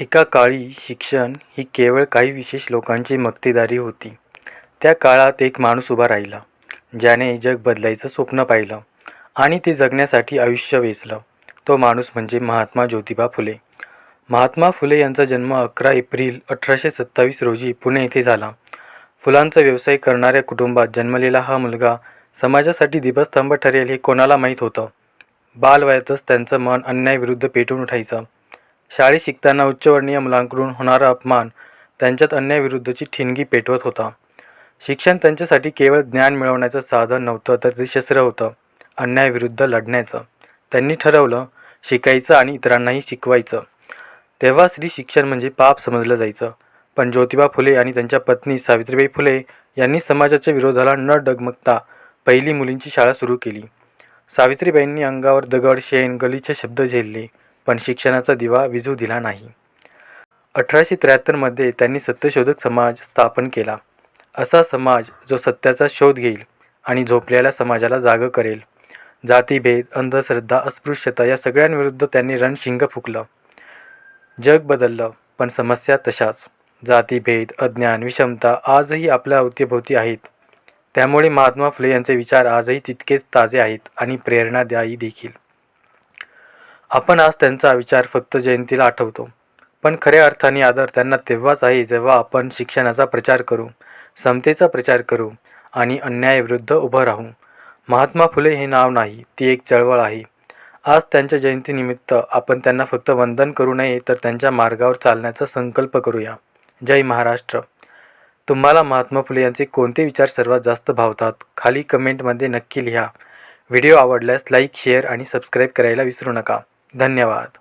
एका काळी शिक्षण ही केवळ काही विशेष लोकांची मक्तेदारी होती. त्या काळात एक माणूस उभा राहिला, ज्याने जग बदलायचं स्वप्न पाहिलं आणि ते जगण्यासाठी आयुष्य वेचलं. तो माणूस म्हणजे महात्मा ज्योतिबा फुले. महात्मा फुले यांचा जन्म अकरा एप्रिल अठराशे सत्तावीस रोजी पुणे येथे झाला. फुलांचा व्यवसाय करणाऱ्या कुटुंबात जन्मलेला हा मुलगा समाजासाठी दीपस्तंभ ठरेल हे कोणाला माहीत होतं? बालवयातच त्यांचं मन अन्यायाविरुद्ध पेटून उठायचं. शाळेत शिकताना उच्चवर्णीय मुलांकडून होणारा अपमान त्यांच्यात अन्यायाविरुद्धची ठिणगी पेटवत होता. शिक्षण त्यांच्यासाठी केवळ ज्ञान मिळवण्याचं साधन नव्हतं तर ते शस्त्र होतं, अन्यायाविरुद्ध लढण्याचं. त्यांनी ठरवलं, शिकायचं आणि इतरांनाही शिकवायचं. तेव्हा स्त्री शिक्षण म्हणजे पाप समजलं जायचं. पण ज्योतिबा फुले आणि त्यांच्या पत्नी सावित्रीबाई फुले यांनी समाजाच्या विरोधाला न डगमगता पहिली मुलींची शाळा सुरू केली. सावित्रीबाईंनी अंगावर दगड, शेण, गलीचे शब्द झेलले, पण शिक्षणाचा दिवा विझू दिला नाही. अठराशे त्र्याहत्तरमध्ये त्यांनी सत्यशोधक समाज स्थापन केला. असा समाज जो सत्याचा शोध घेईल आणि झोपलेल्या समाजाला जागं करेल. जातीभेद, अंधश्रद्धा, अस्पृश्यता या सगळ्यांविरुद्ध त्यांनी रणशिंग फुकलं जग बदललं, पण समस्या तशाच. जातीभेद, अज्ञान, विषमता आजही आपल्या अवतीभोवती आहेत. त्यामुळे महात्मा फुले यांचे विचार आजही तितकेच ताजे आहेत आणि प्रेरणादायी देखील. आपण आज त्यांचा विचार फक्त जयंतीला आठवतो, पण खऱ्या अर्थाने आदर त्यांना तेव्हाच आहे जेव्हा आपण शिक्षणाचा प्रचार करू, समतेचा प्रचार करू आणि अन्यायाविरुद्ध उभं राहू. महात्मा फुले हे नाव नाही, ती एक चळवळ आहे. आज त्यांच्या जयंतीनिमित्त आपण त्यांना फक्त वंदन करू नये तर त्यांच्या मार्गावर चालण्याचा संकल्प करूया. जय महाराष्ट्र! तुम्हाला महात्मा फुले यांचे कोणते विचार सर्वात जास्त भावतात? खाली कमेंटमध्ये नक्की लिहा. व्हिडिओ आवडल्यास लाईक, शेअर आणि सबस्क्राईब करायला विसरू नका. धन्यवाद!